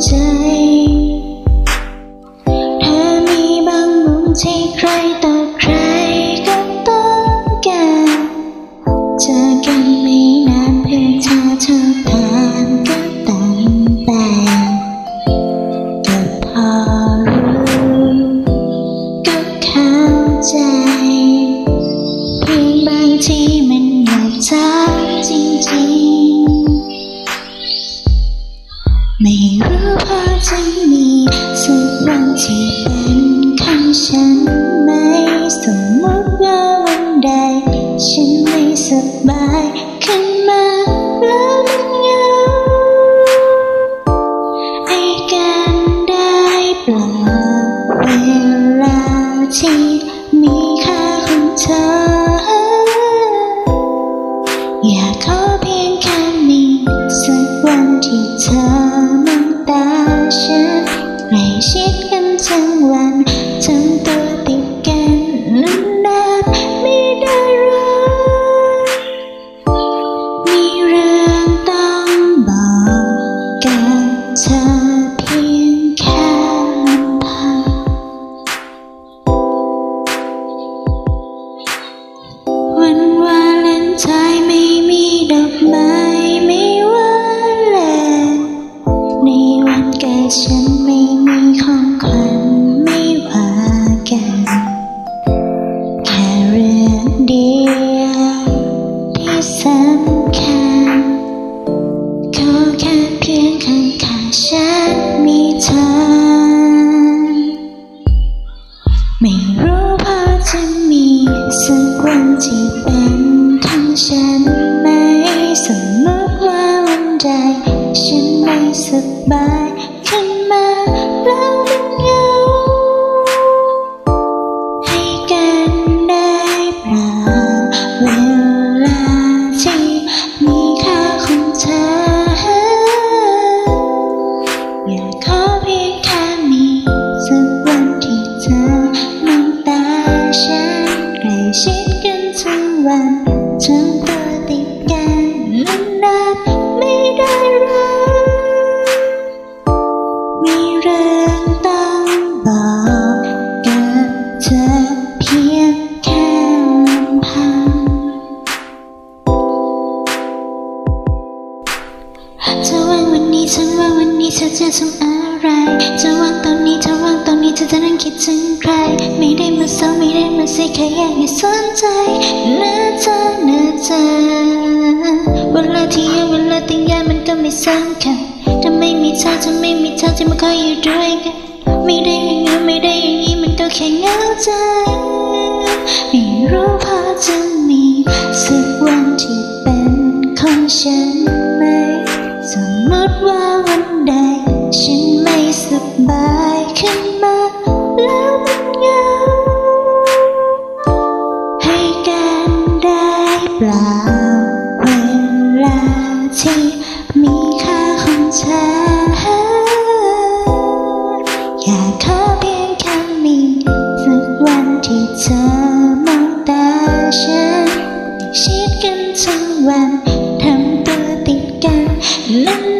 这 จะมีสักวันที่เป็นของฉันไหมสมมติว่าวันใด ฉันไม่สบายขึ้นมาแล้วมันเหงาไอ้การได้เปล่าเวลาที่ ฉันไหมสมมติว่าวันใด ฉันไม่สบายขึ้นมาแล้วมันเหงาให้กันได้เปล่าเวลาที่มีค่าของเธอ อยากขอเพียงแค่มีสักวันที่เธอมองตาฉันใกล้ชิดกันทั้งวัน ทั้งตัวติดกันนานๆไม่ได้รู้มีเรื่องต้องบอกกับเธอเพียงแค่ลำพังเธอว่างวันนี้ฉันว่างวันนี้เธอจะทำอะ ไรเธอว่างตอนนี้เธอว่างตอนนี้เธอจะนั่งคิดถึงใคร ไม่ได้มาเศร้าไม่ได้มาเสียแค่อยากให้สนใจนะเธอนะเธอเวลาที่ยอะเวลาที่ยามันก็ไม่สำคัญถ้าไม่มีเธอจะไม่มีเธอจะมาคอยอยู่ด้วยกันไม่ได้อย่างนั้ไม่ได้อย่างนี้มันก็แค่เหงาใจไม่รู้พอจะมีสักวันที่เป็นของฉัน บายขึ้นมาแล้วมันเงาให้กันได้เปล่า เวลาที่มีค่าของเธออยากขอเพียงแค่มีสักวันที่เธอมองตาฉันชิดกันทั้งวันทำตัวติดกันนานๆไม่ได้รู้